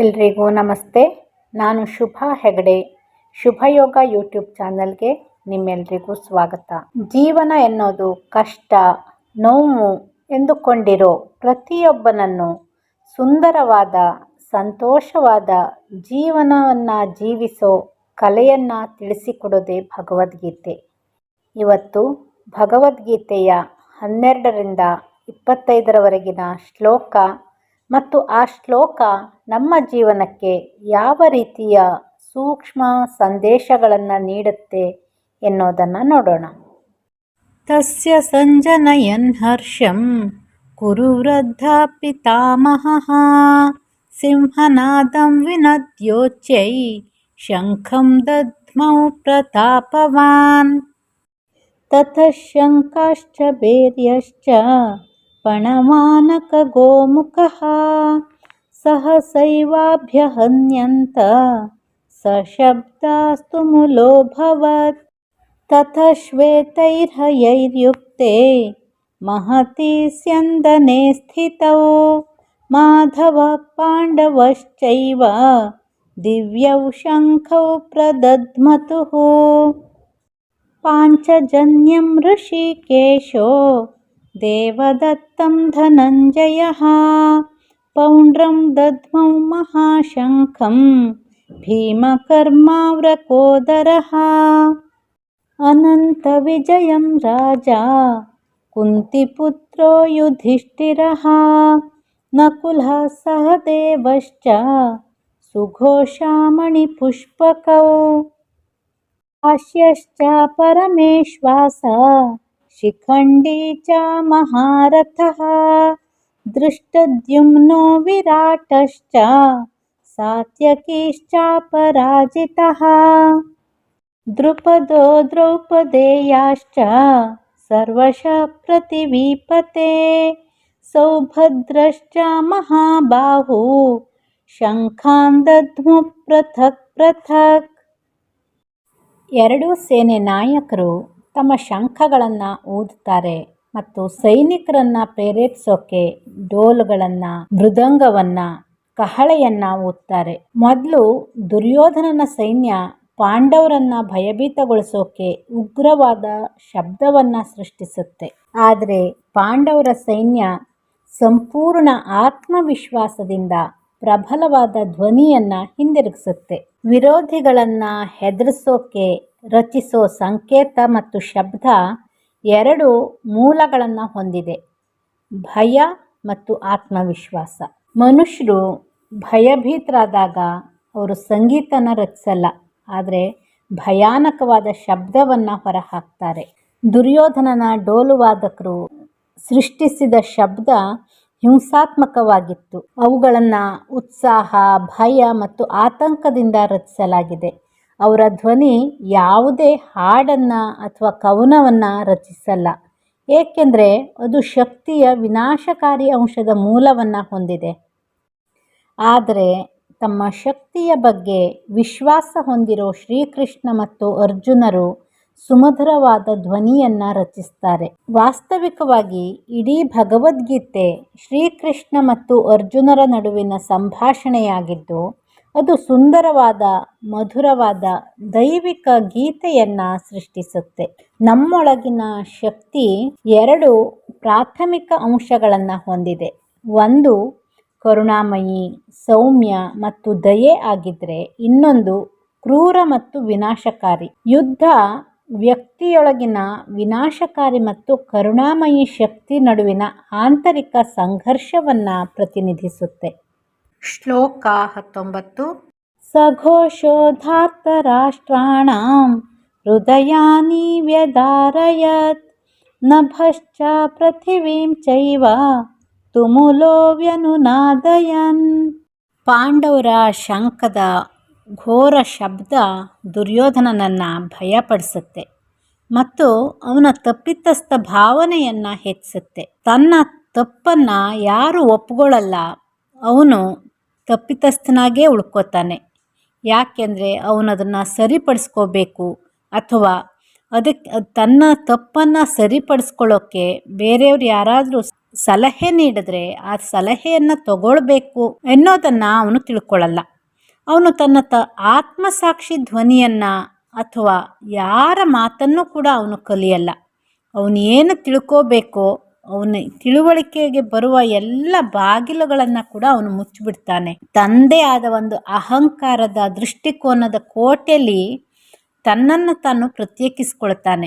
ಎಲ್ರಿಗೂ ನಮಸ್ತೆ. ನಾನು ಶುಭಾ ಹೆಗಡೆ. ಶುಭಯೋಗ ಯೂಟ್ಯೂಬ್ ಚಾನಲ್ಗೆ ನಿಮ್ಮೆಲ್ರಿಗೂ ಸ್ವಾಗತ. ಜೀವನ ಎನ್ನೋದು ಕಷ್ಟ, ನೋವು ಎಂದುಕೊಂಡಿರೋ ಪ್ರತಿಯೊಬ್ಬನನ್ನು ಸುಂದರವಾದ, ಸಂತೋಷವಾದ ಜೀವನವನ್ನು ಜೀವಿಸೋ ಕಲೆಯನ್ನು ತಿಳಿಸಿಕೊಡೋದೇ ಭಗವದ್ಗೀತೆ. ಇವತ್ತು ಭಗವದ್ಗೀತೆಯ ಹನ್ನೆರಡರಿಂದ ಇಪ್ಪತ್ತೈದರವರೆಗಿನ ಶ್ಲೋಕ ಮತ್ತು ಆ ಶ್ಲೋಕ ನಮ್ಮ ಜೀವನಕ್ಕೆ ಯಾವ ರೀತಿಯ ಸೂಕ್ಷ್ಮ ಸಂದೇಶಗಳನ್ನು ನೀಡುತ್ತೆ ಎನ್ನೋದನ್ನು ನೋಡೋಣ. ತಸ್ಯ ಸಂಜನಯನ್ ಹರ್ಷಂ ಕುರುವೃದ್ಧ ಪಿತಾಮಹಃ ಸಿಂಹನಾದಂ ವಿನದ್ಯೋಚ್ಯೈ ಶಂಖಂ ದದ್ಮೌ ಪ್ರತಾಪವಾನ್. ತತಃ ಶಂಕಾಶ್ಚ ಬೇರ್ಯಶ್ಚ भैर्यश्च पणवानकगोमुखः सहसैवाभ्यहन्यन्त सशब्दास्तु मुलोऽभवत्। ततः श्वेतैर्हयैर्युक्ते महति स्यन्दने स्थितौ। माधवः पाण्डवश्चैव दिव्यौ शङ्खौ प्रदध्मतुः। पाञ्चजन्यं ऋषिकेशो देवदत्तं धनञ्जयः पौण्ड्रं दद्मौ महाशङ्खं, भीमकर्माव्रकोदरः। अनन्तविजयं राजा, कुन्तिपुत्रो युधिष्ठिरः। नकुलः सहदेवश्च सुघोषामणिपुष्पकौ काश्यश्च परमेश्वासः शिखण्डी च महारथः दृष्टद्युम्नो विराटश्च सात्यकीश्चापराजितः द्रुपदो द्रौपदेयाश्च सर्वशः प्रतिवीपते सौभद्रश्च महाबाहु ಶಂಖಾನ್ ದದ್ಮು ಪೃಥಕ್ ಪೃಥಕ್ ಎರಡೂ ಸೇನೆ ನಾಯಕರು ತಮ್ಮ ಶಂಖಗಳನ್ನು ಊದುತ್ತಾರೆ ಮತ್ತು ಸೈನಿಕರನ್ನು ಪ್ರೇರೇಪಿಸೋಕೆ ಡೋಲುಗಳನ್ನು, ಮೃದಂಗವನ್ನು, ಕಹಳೆಯನ್ನು ಊದ್ತಾರೆ ಮೊದಲು ದುರ್ಯೋಧನನ ಸೈನ್ಯ ಪಾಂಡವರನ್ನ ಭಯಭೀತಗೊಳಿಸೋಕೆ ಉಗ್ರವಾದ ಶಬ್ದವನ್ನು ಸೃಷ್ಟಿಸುತ್ತೆ. ಆದರೆ ಪಾಂಡವರ ಸೈನ್ಯ ಸಂಪೂರ್ಣ ಆತ್ಮವಿಶ್ವಾಸದಿಂದ ಪ್ರಬಲವಾದ ಧ್ವನಿಯನ್ನು ಹಿಂದಿರುಗಿಸುತ್ತೆ. ವಿರೋಧಿಗಳನ್ನು ಹೆದರಿಸೋಕೆ ರಚಿಸೋ ಸಂಕೇತ ಮತ್ತು ಶಬ್ದ ಎರಡು ಮೂಲಗಳನ್ನು ಹೊಂದಿದೆ. ಭಯ ಮತ್ತು ಆತ್ಮವಿಶ್ವಾಸ. ಮನುಷ್ಯರು ಭಯಭೀತರಾದಾಗ ಅವರು ಸಂಗೀತನ ರಚಿಸಲ್ಲ, ಆದರೆ ಭಯಾನಕವಾದ ಶಬ್ದವನ್ನು ಹೊರಹಾಕ್ತಾರೆ. ದುರ್ಯೋಧನನ ಡೋಲುವಾದಕರು ಸೃಷ್ಟಿಸಿದ ಶಬ್ದ ಹಿಂಸಾತ್ಮಕವಾಗಿತ್ತು. ಅವುಗಳನ್ನು ಉತ್ಸಾಹ, ಭಯ ಮತ್ತು ಆತಂಕದಿಂದ ರಚಿಸಲಾಗಿದೆ. ಅವರ ಧ್ವನಿ ಯಾವುದೇ ಹಾಡನ್ನು ಅಥವಾ ಕವನವನ್ನು ರಚಿಸಲ್ಲ. ಏಕೆಂದರೆ ಅದು ಶಕ್ತಿಯ ವಿನಾಶಕಾರಿ ಅಂಶದ ಮೂಲವನ್ನು ಹೊಂದಿದೆ. ಆದರೆ ತಮ್ಮ ಶಕ್ತಿಯ ಬಗ್ಗೆ ವಿಶ್ವಾಸ ಹೊಂದಿರೋ ಶ್ರೀಕೃಷ್ಣ ಮತ್ತು ಅರ್ಜುನರು ಸುಮಧುರವಾದ ಧ್ವನಿಯನ್ನು ರಚಿಸ್ತಾರೆ. ವಾಸ್ತವಿಕವಾಗಿ ಇಡೀ ಭಗವದ್ಗೀತೆ ಶ್ರೀಕೃಷ್ಣ ಮತ್ತು ಅರ್ಜುನರ ನಡುವಿನ ಸಂಭಾಷಣೆಯಾಗಿದ್ದು ಅದು ಸುಂದರವಾದ, ಮಧುರವಾದ ದೈವಿಕ ಗೀತೆಯನ್ನು ಸೃಷ್ಟಿಸುತ್ತೆ. ನಮ್ಮೊಳಗಿನ ಶಕ್ತಿ ಎರಡು ಪ್ರಾಥಮಿಕ ಅಂಶಗಳನ್ನು ಹೊಂದಿದೆ. ಒಂದು, ಕರುಣಾಮಯಿ, ಸೌಮ್ಯ ಮತ್ತು ದಯೆ ಆಗಿದ್ದರೆ ಇನ್ನೊಂದು ಕ್ರೂರ ಮತ್ತು ವಿನಾಶಕಾರಿ. ಯುದ್ಧ ವ್ಯಕ್ತಿಯೊಳಗಿನ ವಿನಾಶಕಾರಿ ಮತ್ತು ಕರುಣಾಮಯಿ ಶಕ್ತಿ ನಡುವಿನ ಆಂತರಿಕ ಸಂಘರ್ಷವನ್ನು ಪ್ರತಿನಿಧಿಸುತ್ತೆ. ಶ್ಲೋಕ ಹತ್ತೊಂಬತ್ತು ಸಘೋಷೋಧಾರ್ತರಾಷ್ಟ್ರಾಣ ಹೃದಯಾನಿ ವ್ಯದಾರಯತ್ ನಭಶ್ಚ ಪೃಥಿವೀಂ ಚೈವ ತುಮುಲೋ ವ್ಯನುನಾದಯನ್. ಪಾಂಡವರ ಶಂಕದ ಘೋರ ಶಬ್ದ ದುರ್ಯೋಧನನನ್ನು ಭಯಪಡಿಸುತ್ತೆ ಮತ್ತು ಅವನ ತಪ್ಪಿತಸ್ಥ ಭಾವನೆಯನ್ನು ಹೆಚ್ಚಿಸುತ್ತೆ. ತನ್ನ ತಪ್ಪನ್ನು ಯಾರು ಒಪ್ಕೊಳ್ಳಲ್ಲ. ಅವನು ತಪ್ಪಿತಸ್ಥನಾಗೇ ಉಳ್ಕೋತಾನೆ. ಯಾಕೆಂದರೆ ಅವನದನ್ನು ಸರಿಪಡಿಸ್ಕೋಬೇಕು ಅಥವಾ ಅದಕ್ಕೆ ತನ್ನ ತಪ್ಪನ್ನು ಸರಿಪಡಿಸ್ಕೊಳ್ಳೋಕ್ಕೆ ಬೇರೆಯವ್ರು ಯಾರಾದರೂ ಸಲಹೆ ನೀಡಿದ್ರೆ ಆ ಸಲಹೆಯನ್ನು ತಗೊಳ್ಬೇಕು ಎನ್ನೋದನ್ನು ಅವನು ತಿಳ್ಕೊಳ್ಳಲ್ಲ ಅವನು ತನ್ನ ತ, ಆತ್ಮಸಾಕ್ಷಿ ಧ್ವನಿಯನ್ನು ಅಥವಾ ಯಾರ ಮಾತನ್ನು ಕೂಡ ಅವನು ಕಲಿಯಲ್ಲ. ಅವನು ಏನು ತಿಳ್ಕೋಬೇಕೋ ಅವನ ತಿಳುವಳಿಕೆಗೆ ಬರುವ ಎಲ್ಲ ಬಾಗಿಲುಗಳನ್ನು ಕೂಡ ಅವನು ಮುಚ್ಚಿಬಿಡ್ತಾನೆ. ತಂದೆ ಆದ ಒಂದು ಅಹಂಕಾರದ ದೃಷ್ಟಿಕೋನದ ಕೋಟೆಯಲ್ಲಿ ತನ್ನನ್ನು ತಾನು ಪ್ರತ್ಯೇಕಿಸ್ಕೊಳ್ತಾನೆ.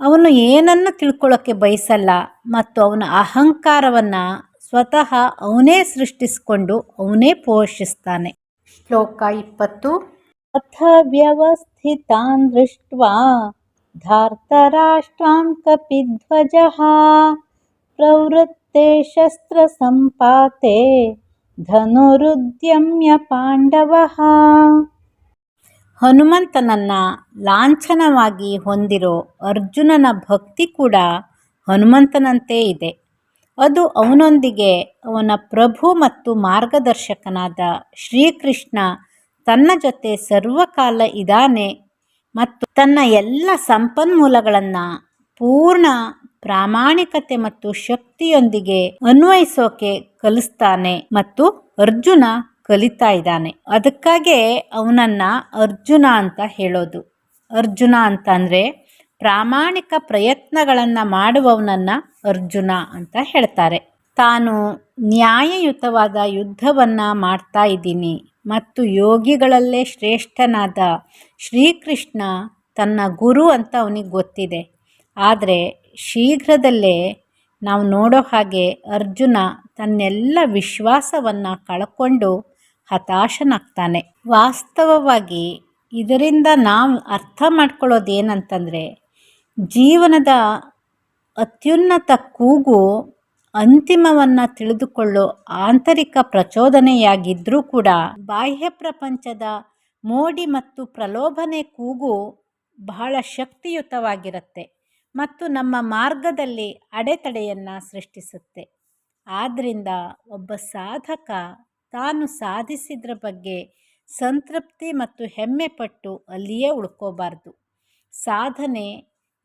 ಅವನು ಏನನ್ನು ತಿಳ್ಕೊಳ್ಳೋಕ್ಕೆ ಬಯಸಲ್ಲ ಮತ್ತು ಅವನ ಅಹಂಕಾರವನ್ನು ಸ್ವತಃ ಅವನೇ ಸೃಷ್ಟಿಸಿಕೊಂಡು ಅವನೇ ಪೋಷಿಸ್ತಾನೆ. ಶ್ಲೋಕ ಇಪ್ಪತ್ತು. ಅಥ ವ್ಯವಸ್ಥಿತಾನ್ ದೃಷ್ಟ ಧಾರ್ತರಾಷ್ಟ್ರಾಂ ಕಪಿಧ್ವಜ प्रवृत्ते शस्त्रसम्पाते धनुरुद्यम्य पाण्डवः ಹನುಮಂತನನ್ನ ಲಾಂಛನವಾಗಿ ಹೊಂದಿರೋ ಅರ್ಜುನನ ಭಕ್ತಿ ಕೂಡ ಹನುಮಂತನಂತೆ ಇದೆ ಅದು ಅವನೊಂದಿಗೆ ಅವನ ಪ್ರಭು ಮತ್ತು ಮಾರ್ಗದರ್ಶಕನಾದ ಶ್ರೀಕೃಷ್ಣ ತನ್ನ ಜೊತೆ ಸರ್ವಕಾಲ ಇದ್ದಾನೆ ಮತ್ತು ತನ್ನ ಎಲ್ಲ ಸಂಪನ್ಮೂಲಗಳನ್ನು ಪೂರ್ಣ ಪ್ರಾಮಾಣಿಕತೆ ಮತ್ತು ಶಕ್ತಿಯೊಂದಿಗೆ ಅನ್ವಯಿಸೋಕೆ ಕಲಿಸ್ತಾನೆ ಮತ್ತು ಅರ್ಜುನ ಕಲಿತಾ ಇದ್ದಾನೆ. ಅದಕ್ಕಾಗೆ ಅವನನ್ನ ಅರ್ಜುನ ಅಂತ ಹೇಳೋದು. ಅರ್ಜುನ ಅಂತಂದರೆ ಪ್ರಾಮಾಣಿಕ ಪ್ರಯತ್ನಗಳನ್ನು ಮಾಡುವವನನ್ನ ಅರ್ಜುನ ಅಂತ ಹೇಳ್ತಾರೆ. ತಾನು ನ್ಯಾಯಯುತವಾದ ಯುದ್ಧವನ್ನು ಮಾಡ್ತಾ ಇದ್ದೀನಿ ಮತ್ತು ಯೋಗಿಗಳಲ್ಲೇ ಶ್ರೇಷ್ಠನಾದ ಶ್ರೀಕೃಷ್ಣ ತನ್ನ ಗುರು ಅಂತ ಅವನಿಗೆ ಗೊತ್ತಿದೆ. ಆದರೆ ಶೀಘ್ರದಲ್ಲೇ ನಾವು ನೋಡೋ ಹಾಗೆ ಅರ್ಜುನ ತನ್ನೆಲ್ಲ ವಿಶ್ವಾಸವನ್ನು ಕಳ್ಕೊಂಡು ಹತಾಶನಾಗ್ತಾನೆ. ವಾಸ್ತವವಾಗಿ ಇದರಿಂದ ನಾವು ಅರ್ಥ ಮಾಡ್ಕೊಳ್ಳೋದು ಏನಂತಂದರೆ ಜೀವನದ ಅತ್ಯುನ್ನತ ಕೂಗು ಅಂತಿಮವನ್ನು ತಿಳಿದುಕೊಳ್ಳೋ ಆಂತರಿಕ ಪ್ರಚೋದನೆಯಾಗಿದ್ದರೂ ಕೂಡ ಬಾಹ್ಯ ಪ್ರಪಂಚದ ಮೋಡಿ ಮತ್ತು ಪ್ರಲೋಭನೆ ಕೂಗು ಬಹಳ ಶಕ್ತಿಯುತವಾಗಿರುತ್ತೆ. ಮತ್ತು ನಮ್ಮ ಮಾರ್ಗದಲ್ಲಿ ಅಡೆತಡೆಯನ್ನು ಸೃಷ್ಟಿಸುತ್ತೆ. ಆದ್ದರಿಂದ ಒಬ್ಬ ಸಾಧಕ ತಾನು ಸಾಧಿಸಿದ್ರ ಬಗ್ಗೆ ಸಂತೃಪ್ತಿ ಮತ್ತು ಹೆಮ್ಮೆ ಪಟ್ಟು ಅಲ್ಲಿಯೇ ಉಳ್ಕೋಬಾರ್ದು. ಸಾಧನೆ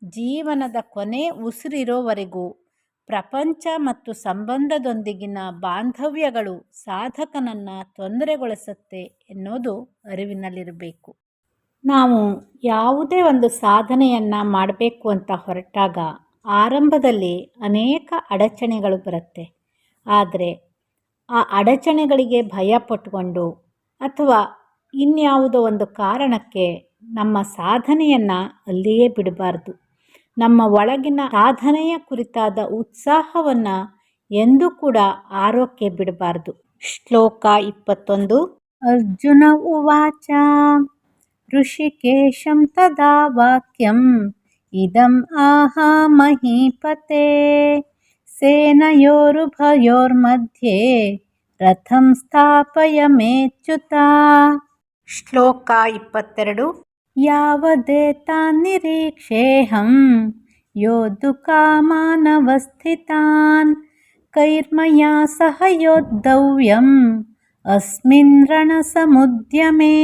ಜೀವನದ ಕೊನೆ ಉಸಿರಿರೋವರೆಗೂ ಪ್ರಪಂಚ ಮತ್ತು ಸಂಬಂಧದೊಂದಿಗಿನ ಬಾಂಧವ್ಯಗಳು ಸಾಧಕನನ್ನು ತೊಂದರೆಗೊಳಿಸುತ್ತೆ ಎನ್ನುವುದು ಅರಿವಿನಲ್ಲಿರಬೇಕು. ನಾವು ಯಾವುದೇ ಒಂದು ಸಾಧನೆಯನ್ನು ಮಾಡಬೇಕು ಅಂತ ಹೊರಟಾಗ ಆರಂಭದಲ್ಲಿ ಅನೇಕ ಅಡಚಣೆಗಳು ಬರುತ್ತೆ. ಆದರೆ ಆ ಅಡಚಣೆಗಳಿಗೆ ಭಯ ಪಟ್ಕೊಂಡು ಅಥವಾ ಇನ್ಯಾವುದೋ ಒಂದು ಕಾರಣಕ್ಕೆ ನಮ್ಮ ಸಾಧನೆಯನ್ನು ಅಲ್ಲಿಯೇ ಬಿಡಬಾರ್ದು. ನಮ್ಮ ಒಳಗಿನ ಸಾಧನೆಯ ಕುರಿತಾದ ಉತ್ಸಾಹವನ್ನು ಎಂದೂ ಕೂಡ ಆರೋಗ್ಯ ಬಿಡಬಾರ್ದು. ಶ್ಲೋಕ ಇಪ್ಪತ್ತೊಂದು. ಅರ್ಜುನ ಉವಾಚ. ऋषिकेशं तदा वाक्यम् इदम् आह महीपते सेनयोरुभयोर्मध्ये रथं स्थापयमेच्युत ಶ್ಲೋಕ ಇಪ್ಪತ್ತೆರಡು यावदेतान्निरीक्षेऽहं योद्धुकामानवस्थितान् कैर्मया सह योद्धव्यम् अस्मिन् रणसमुद्यमे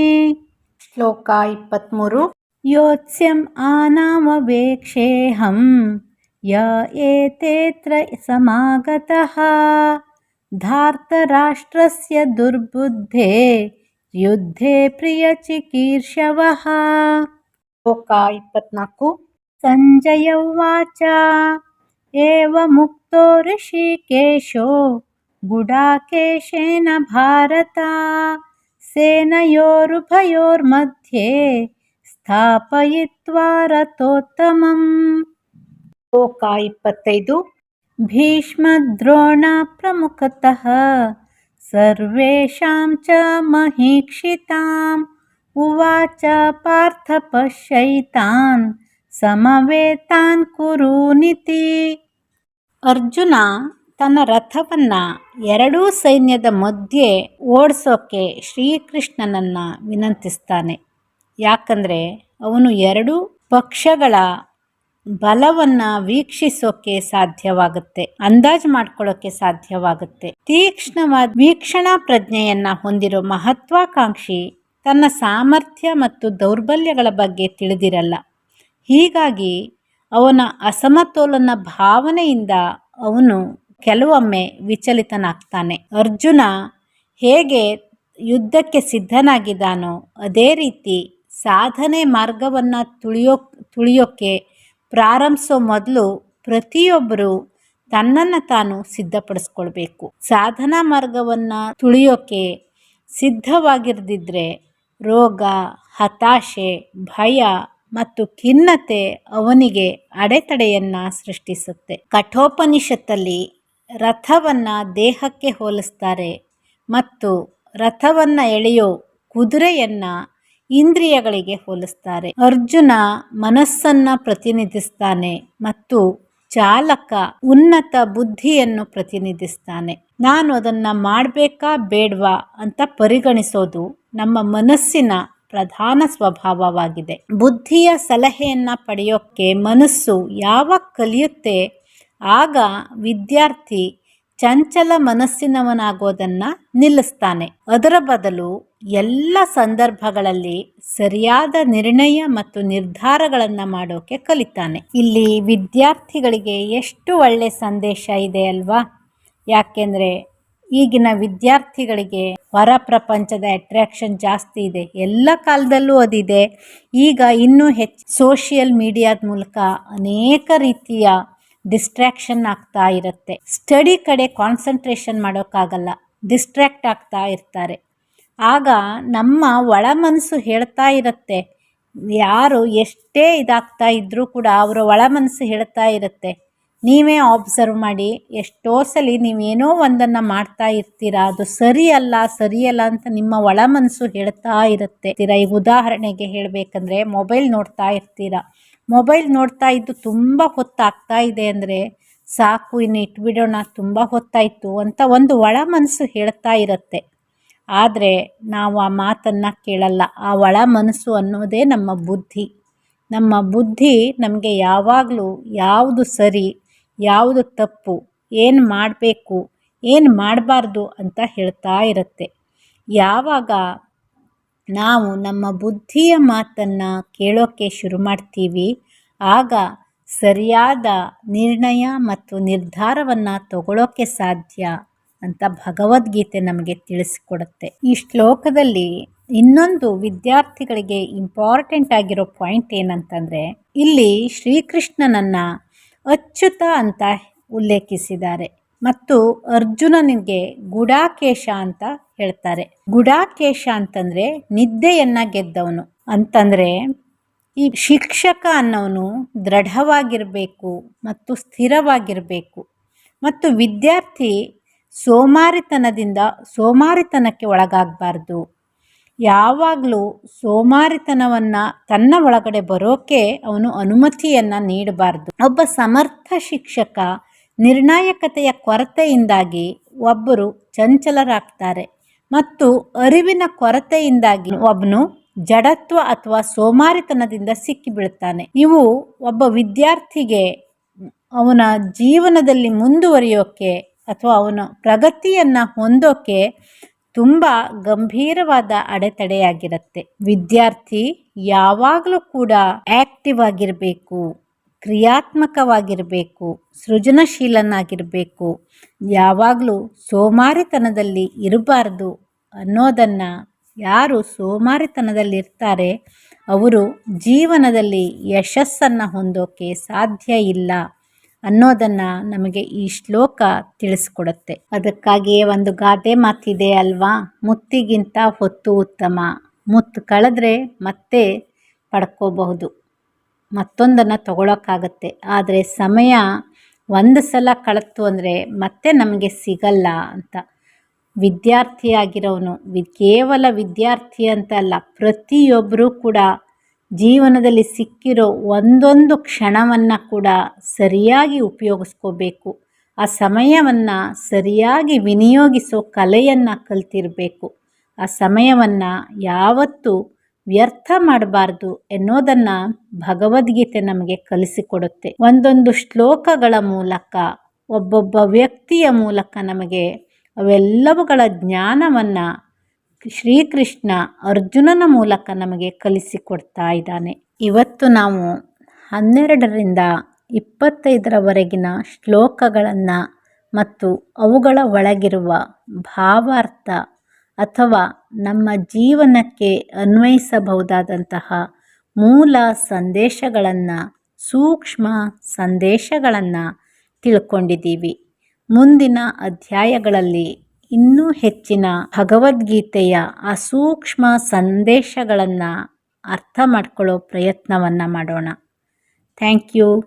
ಶ್ಲೋಕ ಇಪ್ಪತ್ತ್ಮೂರು ಯೋತ್ಸ್ಯಂ ಆನಾಮವೇಕ್ಷೇಹಂ ಯ ಏತೇತ್ರ ಸಮಾಗತಃ ಧಾರ್ತರಾಷ್ಟ್ರಸ್ಯ ದುರ್ಬುದ್ಧೇ ಯುದ್ಧೇ ಪ್ರಿಯಚಿಕೀರ್ಷವಃ ಶ್ಲೋಕ ಇಪ್ಪತ್ನಾಲ್ಕು ಸಂಜಯ ಉವಾಚ ಏವ ಮುಕ್ತೋ ಋಷಿಕೇಶೋ ಗುಡಾಕೇಶೇನ ಭಾರತ सेनयोरुभयोर्मध्ये स्थापयित्वा रथोत्तमम् ಶ್ಲೋಕ ಇಪ್ಪತ್ತೈದು भीष्मद्रोणप्रमुखतः सर्वेषां च महीक्षिताम् उवाच पार्थ पश्यैतान् समवेतान् कुरूनिति ಅರ್ಜುನ ತನ್ನ ರಥವನ್ನು ಎರಡೂ ಸೈನ್ಯದ ಮಧ್ಯೆ ಓಡಿಸೋಕೆ ಶ್ರೀಕೃಷ್ಣನನ್ನು ವಿನಂತಿಸ್ತಾನೆ. ಯಾಕಂದರೆ ಅವನು ಎರಡೂ ಪಕ್ಷಗಳ ಬಲವನ್ನು ವೀಕ್ಷಿಸೋಕೆ ಸಾಧ್ಯವಾಗುತ್ತೆ, ಅಂದಾಜು ಮಾಡ್ಕೊಳ್ಳೋಕೆ ಸಾಧ್ಯವಾಗುತ್ತೆ. ತೀಕ್ಷ್ಣವಾದ ವೀಕ್ಷಣಾ ಪ್ರಜ್ಞೆಯನ್ನು ಹೊಂದಿರೋ ಮಹತ್ವಾಕಾಂಕ್ಷಿ ತನ್ನ ಸಾಮರ್ಥ್ಯ ಮತ್ತು ದೌರ್ಬಲ್ಯಗಳ ಬಗ್ಗೆ ತಿಳಿದಿರಲ್ಲ. ಹೀಗಾಗಿ ಅವನ ಅಸಮತೋಲನ ಭಾವನೆಯಿಂದ ಅವನು ಕೆಲವೊಮ್ಮೆ ವಿಚಲಿತನಾಗ್ತಾನೆ. ಅರ್ಜುನ ಹೇಗೆ ಯುದ್ಧಕ್ಕೆ ಸಿದ್ಧನಾಗಿದ್ದಾನೋ ಅದೇ ರೀತಿ ಸಾಧನೆ ಮಾರ್ಗವನ್ನು ತುಳಿಯೋ ತುಳಿಯೋಕ್ಕೆ ಪ್ರಾರಂಭಿಸೋ ಮೊದಲು ಪ್ರತಿಯೊಬ್ಬರು ತನ್ನನ್ನು ತಾನು ಸಿದ್ಧಪಡಿಸ್ಕೊಳ್ಬೇಕು. ಸಾಧನಾ ಮಾರ್ಗವನ್ನು ತುಳಿಯೋಕೆ ಸಿದ್ಧವಾಗಿರದಿದ್ದರೆ ರೋಗ, ಹತಾಶೆ, ಭಯ ಮತ್ತು ಖಿನ್ನತೆ ಅವನಿಗೆ ಅಡೆತಡೆಯನ್ನು ಸೃಷ್ಟಿಸುತ್ತೆ. ಕಠೋಪನಿಷತ್ತಲ್ಲಿ ರಥವನ್ನು ದೇಹಕ್ಕೆ ಹೋಲಿಸ್ತಾರೆ ಮತ್ತು ರಥವನ್ನು ಎಳೆಯೋ ಕುದುರೆಯನ್ನು ಇಂದ್ರಿಯಗಳಿಗೆ ಹೋಲಿಸ್ತಾರೆ. ಅರ್ಜುನ ಮನಸ್ಸನ್ನು ಪ್ರತಿನಿಧಿಸ್ತಾನೆ ಮತ್ತು ಚಾಲಕ ಉನ್ನತ ಬುದ್ಧಿಯನ್ನು ಪ್ರತಿನಿಧಿಸ್ತಾನೆ. ನಾನು ಅದನ್ನು ಮಾಡಬೇಕಾ ಬೇಡವಾ ಅಂತ ಪರಿಗಣಿಸೋದು ನಮ್ಮ ಮನಸ್ಸಿನ ಪ್ರಧಾನ ಸ್ವಭಾವವಾಗಿದೆ. ಬುದ್ಧಿಯ ಸಲಹೆಯನ್ನು ಪಡೆಯೋಕ್ಕೆ ಮನಸ್ಸು ಯಾವಾಗ ಕಲಿಯುತ್ತೆ ಆಗ ವಿದ್ಯಾರ್ಥಿ ಚಂಚಲ ಮನಸ್ಸಿನವನಾಗೋದನ್ನು ನಿಲ್ಲಿಸ್ತಾನೆ. ಅದರ ಬದಲು ಎಲ್ಲ ಸಂದರ್ಭಗಳಲ್ಲಿ ಸರಿಯಾದ ನಿರ್ಣಯ ಮತ್ತು ನಿರ್ಧಾರಗಳನ್ನು ಮಾಡೋಕೆ ಕಲಿತಾನೆ. ಇಲ್ಲಿ ವಿದ್ಯಾರ್ಥಿಗಳಿಗೆ ಎಷ್ಟು ಒಳ್ಳೆ ಸಂದೇಶ ಇದೆ ಅಲ್ವಾ? ಯಾಕೆಂದರೆ ಈಗಿನ ವಿದ್ಯಾರ್ಥಿಗಳಿಗೆ ಹೊರ ಪ್ರಪಂಚದ ಅಟ್ರಾಕ್ಷನ್ ಜಾಸ್ತಿ ಇದೆ. ಎಲ್ಲ ಕಾಲದಲ್ಲೂ ಅದಿದೆ. ಈಗ ಇನ್ನೂ ಹೆಚ್ಚು ಸೋಷಿಯಲ್ ಮೀಡಿಯಾದ ಮೂಲಕ ಅನೇಕ ರೀತಿಯ ಡಿಸ್ಟ್ರ್ಯಾಕ್ಷನ್ ಆಗ್ತಾ ಇರುತ್ತೆ. ಸ್ಟಡಿ ಕಡೆ ಕಾನ್ಸಂಟ್ರೇಷನ್ ಮಾಡೋಕ್ಕಾಗಲ್ಲ. ಡಿಸ್ಟ್ರ್ಯಾಕ್ಟ್ ಆಗ್ತಾ ಇರ್ತಾರೆ. ಆಗ ನಮ್ಮ ಒಳ ಮನಸ್ಸು ಹೇಳ್ತಾ ಇರುತ್ತೆ. ಯಾರು ಎಷ್ಟೇ ಇದಾಗ್ತಾ ಇದ್ದರೂ ಕೂಡ ಅವರ ಒಳ ಮನಸ್ಸು ಹೇಳ್ತಾ ಇರುತ್ತೆ. ನೀವೇ ಆಬ್ಸರ್ವ್ ಮಾಡಿ, ಎಷ್ಟೋ ಸಲ ನೀವೇನೋ ಒಂದನ್ನು ಮಾಡ್ತಾ ಇರ್ತೀರಾ, ಅದು ಸರಿಯಲ್ಲ ಸರಿಯಲ್ಲ ಅಂತ ನಿಮ್ಮ ಒಳ ಮನಸ್ಸು ಹೇಳ್ತಾ ಇರುತ್ತೆ. ಈಗ ಉದಾಹರಣೆಗೆ ಹೇಳಬೇಕಂದ್ರೆ ಮೊಬೈಲ್ ನೋಡ್ತಾ ಇರ್ತೀರಾ. ಮೊಬೈಲ್ ನೋಡ್ತಾ ಇದ್ದು ತುಂಬ ಹೊತ್ತಾಗ್ತಾ ಇದೆ ಅಂದರೆ ಸಾಕು, ಇನ್ನು ಇಟ್ಬಿಡೋಣ, ತುಂಬ ಹೊತ್ತಾಯಿತು ಅಂತ ಒಂದು ಒಳ ಮನಸ್ಸು ಹೇಳ್ತಾ ಇರುತ್ತೆ. ಆದರೆ ನಾವು ಆ ಮಾತನ್ನು ಕೇಳಲ್ಲ. ಆ ಒಳ ಮನಸ್ಸು ಅನ್ನೋದೇ ನಮ್ಮ ಬುದ್ಧಿ. ನಮ್ಮ ಬುದ್ಧಿ ನಮಗೆ ಯಾವಾಗಲೂ ಯಾವುದು ಸರಿ, ಯಾವುದು ತಪ್ಪು, ಏನು ಮಾಡಬೇಕು, ಏನು ಮಾಡಬಾರ್ದು ಅಂತ ಹೇಳ್ತಾ ಇರುತ್ತೆ. ಯಾವಾಗ ನಾವು ನಮ್ಮ ಬುದ್ಧಿಯ ಮಾತನ್ನು ಕೇಳೋಕ್ಕೆ ಶುರು ಮಾಡ್ತೀವಿ. ಆಗ ಸರಿಯಾದ ನಿರ್ಣಯ ಮತ್ತು ನಿರ್ಧಾರವನ್ನು ತಗೊಳ್ಳೋಕ್ಕೆ ಸಾಧ್ಯ ಅಂತ ಭಗವದ್ಗೀತೆ ನಮಗೆ ತಿಳಿಸಿಕೊಡುತ್ತೆ. ಈ ಶ್ಲೋಕದಲ್ಲಿ ಇನ್ನೊಂದು ವಿದ್ಯಾರ್ಥಿಗಳಿಗೆ ಇಂಪಾರ್ಟೆಂಟ್ ಆಗಿರೋ ಪಾಯಿಂಟ್ ಏನಂತಂದರೆ, ಇಲ್ಲಿ ಶ್ರೀಕೃಷ್ಣನನ್ನು ಅಚ್ಯುತ ಅಂತ ಉಲ್ಲೇಖಿಸಿದ್ದಾರೆ. ಮತ್ತು ಅರ್ಜುನನಿಗೆ ಗುಡಾಕೇಶ ಅಂತ ಹೇಳ್ತಾರೆ. ಗುಡಾಕೇಶ ಅಂತಂದರೆ ನಿದ್ದೆಯನ್ನು ಗೆದ್ದವನು. ಅಂತಂದರೆ ಈ ಶಿಕ್ಷಕ ಅನ್ನೋನು ದೃಢವಾಗಿರಬೇಕು ಮತ್ತು ಸ್ಥಿರವಾಗಿರಬೇಕು. ಮತ್ತು ವಿದ್ಯಾರ್ಥಿ ಸೋಮಾರಿತನದಿಂದ ಸೋಮಾರಿತನಕ್ಕೆ ಒಳಗಾಗಬಾರ್ದು. ಯಾವಾಗಲೂ ಸೋಮಾರಿತನವನ್ನು ತನ್ನ ಒಳಗಡೆ ಬರೋಕೆ ಅವನು ಅನುಮತಿಯನ್ನು ನೀಡಬಾರ್ದು. ಒಬ್ಬ ಸಮರ್ಥ ಶಿಕ್ಷಕ ನಿರ್ಣಾಯಕತೆಯ ಕೊರತೆಯಿಂದಾಗಿ ಒಬ್ಬರು ಚಂಚಲರಾಗ್ತಾರೆ ಮತ್ತು ಅರಿವಿನ ಕೊರತೆಯಿಂದಾಗಿ ಒಬ್ಬನು ಜಡತ್ವ ಅಥವಾ ಸೋಮಾರಿತನದಿಂದ ಸಿಕ್ಕಿಬೀಳ್ತಾನೆ ಇವು ಒಬ್ಬ ವಿದ್ಯಾರ್ಥಿಗೆ ಅವನ ಜೀವನದಲ್ಲಿ ಮುಂದುವರಿಯೋಕೆ ಅಥವಾ ಅವನ ಪ್ರಗತಿಯನ್ನು ಹೊಂದೋಕೆ ತುಂಬ ಗಂಭೀರವಾದ ಅಡೆತಡೆಯಾಗಿರುತ್ತೆ. ವಿದ್ಯಾರ್ಥಿ ಯಾವಾಗಲೂ ಕೂಡ ಆಕ್ಟಿವ್ ಆಗಿರಬೇಕು. ಕ್ರಿಯಾತ್ಮಕವಾಗಿರಬೇಕು, ಸೃಜನಶೀಲನಾಗಿರಬೇಕು, ಯಾವಾಗಲೂ ಸೋಮಾರಿತನದಲ್ಲಿ ಇರಬಾರ್ದು ಅನ್ನೋದನ್ನು ಯಾರು ಸೋಮಾರಿತನದಲ್ಲಿರ್ತಾರೆ, ಅವರು ಜೀವನದಲ್ಲಿ ಯಶಸ್ಸನ್ನು ಹೊಂದೋಕೆ ಸಾಧ್ಯ ಇಲ್ಲ ಅನ್ನೋದನ್ನು ನಮಗೆ ಈ ಶ್ಲೋಕ ತಿಳಿಸ್ಕೊಡುತ್ತೆ. ಅದಕ್ಕಾಗಿಯೇ ಒಂದು ಗಾದೆ ಮಾತಿದೆ ಅಲ್ವಾ? ಮುತ್ತಿಗಿಂತ ಹೊತ್ತು ಉತ್ತಮ. ಮುತ್ತು ಕಳೆದ್ರೆ ಮತ್ತೆ ಪಡ್ಕೋಬಹುದು. ಮತ್ತೊಂದನ್ನು ತಗೊಳಕ್ಕಾಗತ್ತೆ. ಆದರೆ ಸಮಯ ಒಂದು ಸಲ ಕಳೆತು ಅಂದರೆ ಮತ್ತೆ ನಮಗೆ ಸಿಗಲ್ಲ ಅಂತ. ವಿದ್ಯಾರ್ಥಿಯಾಗಿರೋನು, ವಿ ಕೇವಲ ವಿದ್ಯಾರ್ಥಿ ಅಂತ ಅಲ್ಲ ಪ್ರತಿಯೊಬ್ಬರೂ ಕೂಡ ಜೀವನದಲ್ಲಿ ಸಿಕ್ಕಿರೋ ಒಂದೊಂದು ಕ್ಷಣವನ್ನು ಕೂಡ ಸರಿಯಾಗಿ ಉಪಯೋಗಿಸ್ಕೋಬೇಕು. ಆ ಸಮಯವನ್ನು ಸರಿಯಾಗಿ ವಿನಿಯೋಗಿಸೋ ಕಲೆಯನ್ನು ಕಲ್ತಿರಬೇಕು. ಆ ಸಮಯವನ್ನು ಯಾವತ್ತೂ ವ್ಯರ್ಥ ಮಾಡಬಾರ್ದು ಎನ್ನೋದನ್ನು ಭಗವದ್ಗೀತೆ ನಮಗೆ ಕಲಿಸಿಕೊಡುತ್ತೆ. ಒಂದೊಂದು ಶ್ಲೋಕಗಳ ಮೂಲಕ, ಒಬ್ಬೊಬ್ಬ ವ್ಯಕ್ತಿಯ ಮೂಲಕ ನಮಗೆ ಅವೆಲ್ಲವುಗಳ ಜ್ಞಾನವನ್ನು ಶ್ರೀಕೃಷ್ಣ ಅರ್ಜುನನ ಮೂಲಕ ನಮಗೆ ಕಲಿಸಿಕೊಡ್ತಾ ಇದ್ದಾನೆ. ಇವತ್ತು ನಾವು ಹನ್ನೆರಡರಿಂದ ಇಪ್ಪತ್ತೈದರವರೆಗಿನ ಶ್ಲೋಕಗಳನ್ನು ಮತ್ತು ಅವುಗಳ ಒಳಗಿರುವ ಭಾವಾರ್ಥ ಅಥವಾ ನಮ್ಮ ಜೀವನಕ್ಕೆ ಅನ್ವಯಿಸಬಹುದಾದಂತಹ ಮೂಲ ಸಂದೇಶಗಳನ್ನು, ಸೂಕ್ಷ್ಮ ಸಂದೇಶಗಳನ್ನು ತಿಳ್ಕೊಂಡಿದ್ದೀವಿ. ಮುಂದಿನ ಅಧ್ಯಾಯಗಳಲ್ಲಿ ಇನ್ನೂ ಹೆಚ್ಚಿನ ಭಗವದ್ಗೀತೆಯ ಆ ಸೂಕ್ಷ್ಮ ಸಂದೇಶಗಳನ್ನು ಅರ್ಥ ಮಾಡ್ಕೊಳ್ಳೋ ಪ್ರಯತ್ನವನ್ನು ಮಾಡೋಣ. Thank you.